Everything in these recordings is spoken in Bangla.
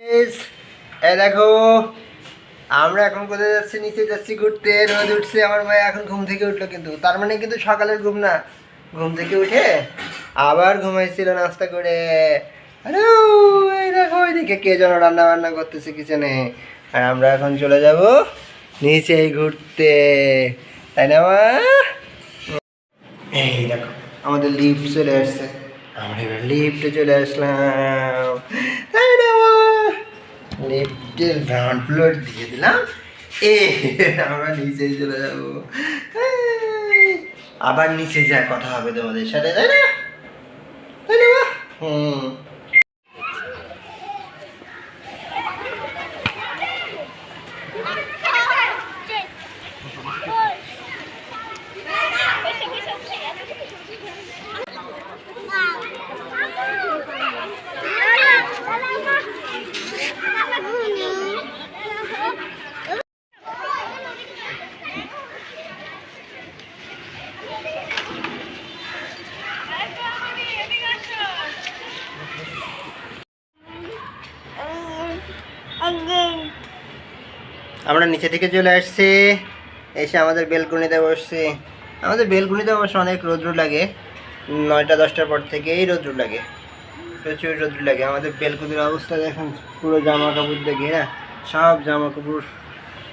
এই দেখো, আমরা এখন কোথায় যাচ্ছি? নিচে যাচ্ছি ঘুরতে। রোদ উঠছে, আমার ভাই এখন ঘুম থেকে উঠল কিন্তু। তার মানে কিন্তু সকালের ঘুম না। ঘুম থেকে উঠে আবার ঘুমাইছিল নাস্তা করে। আরে দেখো, ওইদিকে কে যেন রান্না বান্না করতেছে কিচেনে। আর আমরা এখন চলে যাব নিচে ঘুরতে। তাই না, মা? এই দেখো, আমাদের লিফট চলে আসছে। আমরা এবার লিফটে চলে আসলাম। তাই না? লিফটের গ্রাউন্ড ফ্লোর দিয়ে দিলাম। এ আমরা নিচে চলে যাব। আবার নিচে যা কথা হবে তোমাদের সাথে, তাই না? তাই না হুম। আমরা নিচে থেকে চলে আসছি। এসে আমাদের বেলকুনিতে বসছি। আমাদের বেলকুনিতে অবশ্য অনেক রৌদ্র লাগে। নয়টা, দশটার পর থেকেই রৌদ্র লাগে। প্রচুর রৌদ্র লাগে। আমাদের বেলকুনির অবস্থা দেখুন, পুরো জামা কাপড় দিয়ে ঘেরা। সব জামা কাপড়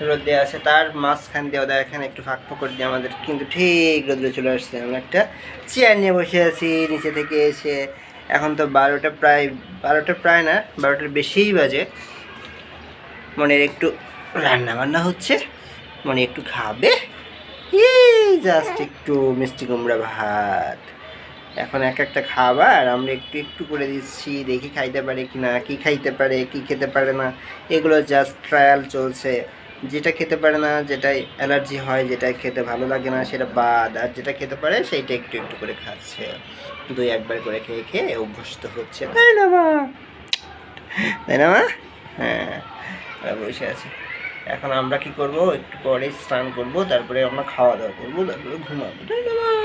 রোদে আছে। তার মাঝখান দিয়ে ওদের এখানে একটু ফাঁক ফোকর দিয়ে আমাদের কিন্তু ঠিক রোদ্রে চলে আসছে। আমরা একটা চেয়ার নিয়ে বসে আছি নিচে থেকে এসে। এখন তো বারোটা প্রায় বারোটা প্রায় না, বারোটার বেশিই বাজে। মনের একটু রান্না বান্না হচ্ছে, মনে একটু খাবে। জাস্ট একটু মিষ্টি কুমড়া ভাত। এখন এক একটা খাবার, আমরা একটু একটু করে দিচ্ছি, দেখি খাইতে পারে কি না কী খাইতে পারে, কি খেতে পারে না। এগুলো জাস্ট ট্রায়াল চলছে। যেটা খেতে পারে না, যেটাই অ্যালার্জি হয় যেটা খেতে ভালো লাগে না, সেটা বাদ। আর যেটা খেতে পারে, সেইটা একটু একটু করে খাচ্ছে। দুই একবার করে খেয়ে খেয়ে অভ্যস্ত হচ্ছে। তাই না মা? তাই না মা? হ্যাঁ। বসে আছি। এখন আমরা কি করব? একটু পরে স্নান করব, তারপরে আমরা খাওয়া দাওয়া করব, তারপরে ঘুমাবো। তাই?